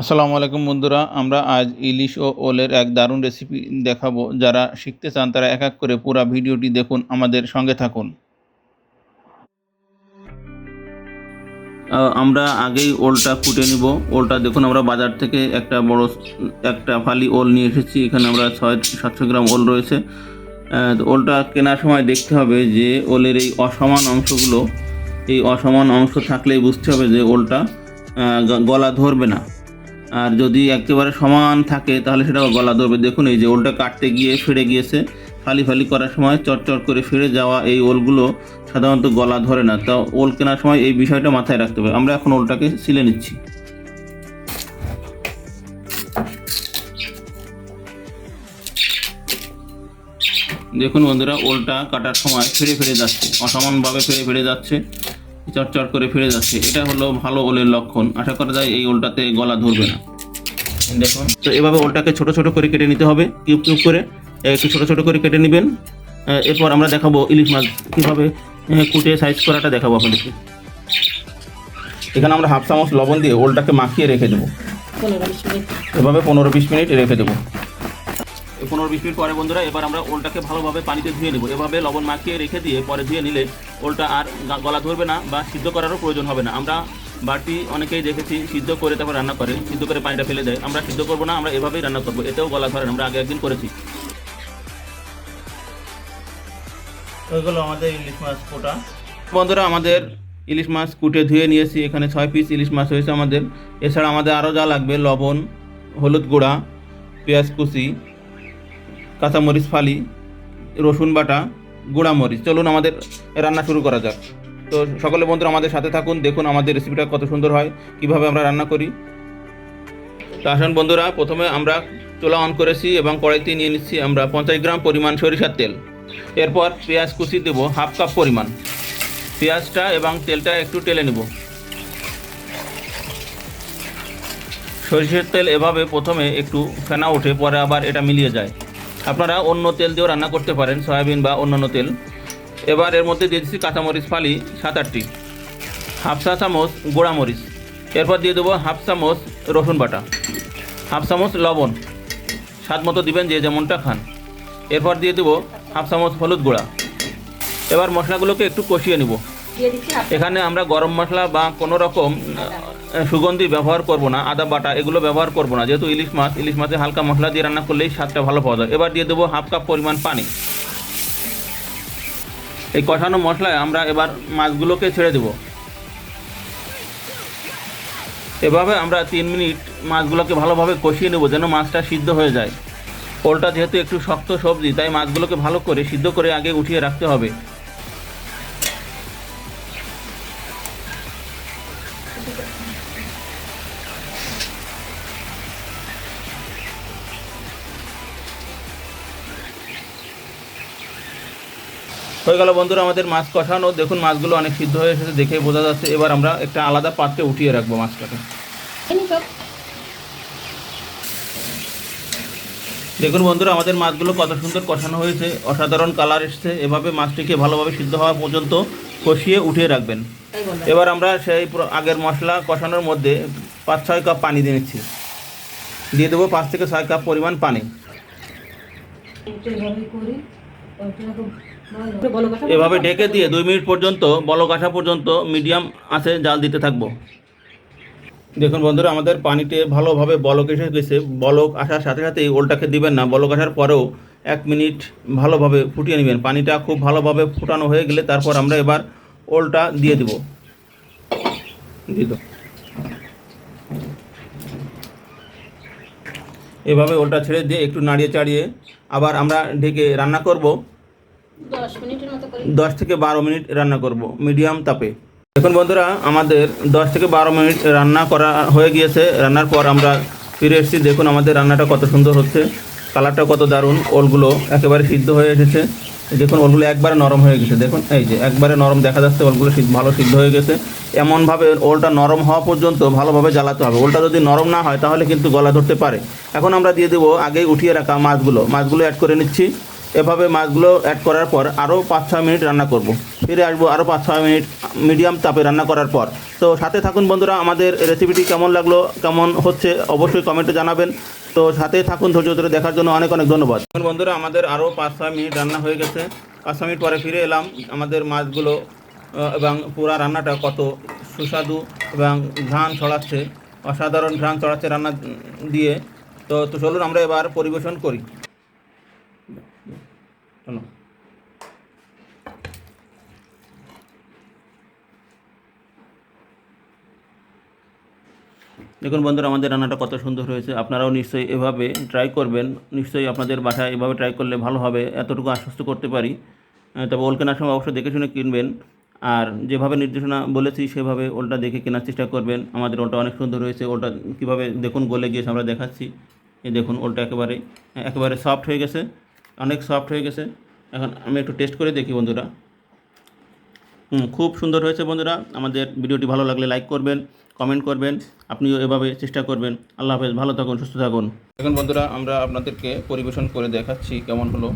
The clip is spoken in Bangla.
আসসালামু আলাইকুম বন্ধুরা, আমরা আজ ইলিশ ও ওলের এক দারুণ রেসিপি দেখাবো। যারা শিখতে চান তারা এক এক করে পুরো ভিডিওটি দেখুন, আমাদের সঙ্গে থাকুন। আমরা আগেই ওলটা কুটে নিব। ওলটা দেখুন, আমরা বাজার থেকে একটা বড়, একটা ফালি ওল নিয়ে এসেছি। এখানে আমরা ছয়, সাতশো গ্রাম ওল রয়েছে। ওলটা কেনার সময় দেখতে হবে যে ওলের এই অসমান অংশগুলো, এই অসমান অংশ থাকলেই বুঝতে হবে যে ওলটা গলা ধরবে না। আর যদি একেবারে সমান থাকে, তাহলে সেটা গলা ধরবে। দেখুন, এই যে ওলটা কাটতে গিয়ে ফিরে গিয়েছে। ফালি ফালি করার সময় চটচট করে ফিরে যাওয়া এই ওলগুলো সাধারণত গলা ধরে না। তা ওল কেনার সময় এই বিষয়টা মাথায় রাখতে হবে। আমরা এখন ওলটাকে সিলে নিচ্ছি। দেখুন বন্ধুরা, ওলটা কাটার সময় ফিরে ফিরে যাচ্ছে। অসমানভাবে ফিরে ফিরে যাচ্ছে। চটচট করে ফিরে যাচ্ছে। এটা হলো ভালো ওলের লক্ষণ। আশা করা যায় এই ওলটাতে গলা ধরবে না। দেখুন। তো এভাবে ওলটাকে ছোট ছোট করে কেটে নিতে হবে কিউব কিউব করে। একটু ছোট ছোট করে কেটে নেবেন। এরপর আমরা দেখাবো ইলিশ মাছ কীভাবে কুটে সাইজ করাটা দেখাবো আপনাদেরকে। এখানে আমরা হাফ চামচ লবণ দিয়ে ওলটাকে মাখিয়ে রেখে দেবো। এভাবে পনেরো বিশ মিনিট রেখে দেবো। পনেরো বিশ মিনিট পরে বন্ধুরা এবার আমরা ওলটাকে ভালোভাবে পানিতে ধুয়ে নেব। এভাবে লবণ মাখিয়ে রেখে দিয়ে পরে ধুয়ে নিলে ওলটা আর গলা ধরবে না বা সিদ্ধ করারও প্রয়োজন হবে না। আমরা বাটি অনেকেই দেখেছি সিদ্ধ করে তারপর রান্না করে সিদ্ধ করে পানিটা ফেলে দেয়। আমরা সিদ্ধ করব না আমরা এভাবেই রান্না করব। এতেও গলা ধরে আমরা আগে একদিন করেছি। ওইগুলো আমাদের ইলিশ মাছ কোটা। বন্ধুরা আমাদের ইলিশ মাছ কুটে ধুয়ে নিয়েছি। এখানে ছয় পিস ইলিশ মাছ হয়েছে আমাদের। এছাড়া আমাদের আরও যা লাগবে লবণ হলুদ গুঁড়া পেঁয়াজ কুচি কাঁচামরিচ, ফালি, রসুন বাটা, গুঁড়া মরিচ। চলুন আমাদের রান্না শুরু করা যাক। তো সকলে বন্ধুরা আমাদের সাথে থাকুন, দেখুন আমাদের রেসিপিটা কত সুন্দর হয়, কীভাবে আমরা রান্না করি। তো আসুন বন্ধুরা, প্রথমে আমরা চুলা অন করেছি এবং কড়াইতে নিয়ে নিচ্ছি আমরা পঞ্চাশ গ্রাম পরিমাণ সরিষার তেল। এরপর পেঁয়াজ কুচি দেবো হাফ কাপ পরিমাণ। পেঁয়াজটা এবং তেলটা একটু টেলে নেব। সরিষার তেল এভাবে প্রথমে একটু ফেনা ওঠে পরে আবার এটা মিলিয়ে যায়। আপনারা অন্য তেল দিয়েও রান্না করতে পারেন সয়াবিন বা অন্যান্য তেল। এবার এর মধ্যে দিয়ে দিচ্ছি কাঁচামরিচ ফালি সাত আটটি। হাফ চা চামচ গোড়া মরিচ এরপর দিয়ে দেবো হাফ চামচ রসুন বাটা। হাফ চামচ লবণ। স্বাদ মতো দিবেন যে যেমনটা খান। এরপর দিয়ে দেবো হাফ চামচ হলুদ গুঁড়া। এবার মশলাগুলোকে একটু কষিয়ে নিব। এখানে আমরা গরম মশলা বা কোনো রকম সুগন্ধি ব্যবহার করব না, আদা, বাটা, এগুলো ব্যবহার করব না। যেহেতু ইলিশ মাছ, ইলিশ মাছে হালকা মশলা দিয়ে রান্না করলেই স্বাদটা ভালো পাওয়া যায়। এবার দিয়ে দেবো হাফ কাপ পরিমাণ পানি। এই কষানো মশলায় আমরা এবার মাছগুলোকে ছেড়ে দেব। এভাবে আমরা তিন মিনিট মাছগুলোকে ভালোভাবে কষিয়ে নেব যেন মাছটা সিদ্ধ হয়ে যায়। ওলটা যেহেতু একটু শক্ত সবজি, তাই মাছগুলোকে ভালো করে সিদ্ধ করে আগে উঠিয়ে রাখতে হবে। হয়ে গেল বন্ধুরা আমাদের মাছ কষানো। দেখুন, মাছগুলো অনেক সিদ্ধ হয়ে এসেছে দেখে বোঝা যাচ্ছে। এবার আমরা একটা আলাদা পাত্রে উঠিয়ে রাখব মাছটাকে। দেখুন বন্ধুরা, আমাদের মাছগুলো কত সুন্দর কষানো হয়েছে। অসাধারণ কালার এসছে। এভাবে মাছটিকে ভালোভাবে সিদ্ধ হওয়া পর্যন্ত কষিয়ে উঠিয়ে রাখবেন। এবার আমরা সেই আগের মশলা কষানোর মধ্যে পাঁচ, ছয় কাপ পানি দিয়ে নিচ্ছি। দিয়ে দেবো পাঁচ থেকে ছয় কাপ পরিমাণ পানি। এভাবে ঢেকে দিয়ে দুই মিনিট পর্যন্ত, বলক আসা পর্যন্ত মিডিয়াম আছে, জাল দিতে থাকব। দেখুন বন্ধুরা, আমাদের পানিতে ভালোভাবে বলক এসে গেছে। বলক আসার সাথে সাথেই ওলটাকে দিবেন না। বলক আসার পরেও এক মিনিট ভালোভাবে ফুটিয়ে নেবেন। পানিটা খুব ভালোভাবে ফুটানো হয়ে গেলে তারপর আমরা এবার ওলটা দিয়ে দেব। দিয়ে এভাবে ওলটা ছেড়ে দিয়ে একটু নাড়িয়ে চাড়িয়ে আবার আমরা ঢেকে রান্না করব। দশ থেকে বারো মিনিট রান্না করব মিডিয়াম তাপে। এখন বন্ধুরা আমাদের দশ থেকে বারো মিনিট রান্না করা হয়ে গিয়েছে। রান্নার পর আমরা ফিরে এসেছি। দেখুন আমাদের রান্নাটা কত সুন্দর হচ্ছে কালারটা কত দারুণ ওলগুলো একেবারে সিদ্ধ হয়ে এসেছে। দেখুন ওলগুলো একবারে নরম হয়ে গেছে। দেখুন, এই যে একবারে নরম দেখা যাচ্ছে, ওলগুলো ভালো সিদ্ধ হয়ে গেছে। এমনভাবে ওলটা নরম হওয়া পর্যন্ত ভালোভাবে জ্বালাতে হবে। ওলটা যদি নরম না হয়, তাহলে কিন্তু গলা ধরতে পারে। এখন আমরা দিয়ে দেবো আগেই উঠিয়ে রাখা মাছগুলো। মাছগুলো অ্যাড করে নিচ্ছি। এভাবে মাছগুলো অ্যাড করার পর আরও পাঁচ ছয় মিনিট রান্না করব। ফিরে আসব আরও পাঁচ ছয় মিনিট মিডিয়াম তাপে রান্না করার পর। তো সাথে থাকুন বন্ধুরা, আমাদের রেসিপিটি কেমন লাগল, কেমন হচ্ছে, অবশ্যই কমেন্টে জানাবেন। তো সাথে থাকুন ধৈর্য ধরে দেখার জন্য অনেক অনেক ধন্যবাদ। বন্ধুরা, আমাদের আরও পাঁচ ছয় মিনিট রান্না হয়ে গেছে। পাঁচ ছয় মিনিট পরে ফিরে এলাম। আমাদের মাছগুলো এবং পুরা রান্নাটা কত সুস্বাদু এবং ঘ্রাণ ছড়াচ্ছে, অসাধারণ ঘ্রাণ ছড়াচ্ছে রান্না দিয়ে। তো তো চলুন আমরা এবার পরিবেশন করি। চলো। দেখুন বন্ধুরা, আমাদের রান্নাটা কত সুন্দর হয়েছে। আপনারাও নিশ্চয়ই এভাবে ট্রাই করবেন। নিশ্চয়ই আপনাদের বাসায় এভাবে ট্রাই করলে ভালো হবে, এতটুকু আশ্বস্ত করতে পারি। তবে ওল কেনার সময় অবশ্যই দেখে শুনে কিনবেন। আর যেভাবে নির্দেশনা বলেছি, সেভাবে ওলটা দেখে কেনার চেষ্টা করবেন। আমাদের ওলটা অনেক সুন্দর হয়েছে। ওলটা কীভাবে দেখুন, গলে গিয়েছে, আমরা দেখাচ্ছি। এই দেখুন, ওলটা একেবারে একেবারে সফট হয়ে গেছে, অনেক সফট হয়ে গেছে। এখন আমি একটু টেস্ট করে দেখি বন্ধুরা। খুব সুন্দর হয়েছে বন্ধুরা। আমাদের ভিডিওটি ভালো লাগলে লাইক করবেন কমেন্ট করবেন, আপনিও এভাবে চেষ্টা করবেন। আল্লাহ হাফেজ, ভালো থাকুন, সুস্থ থাকুন। এখন বন্ধুরা, আমরা আপনাদেরকে পরিবেশন করে দেখাচ্ছি কেমন হলো।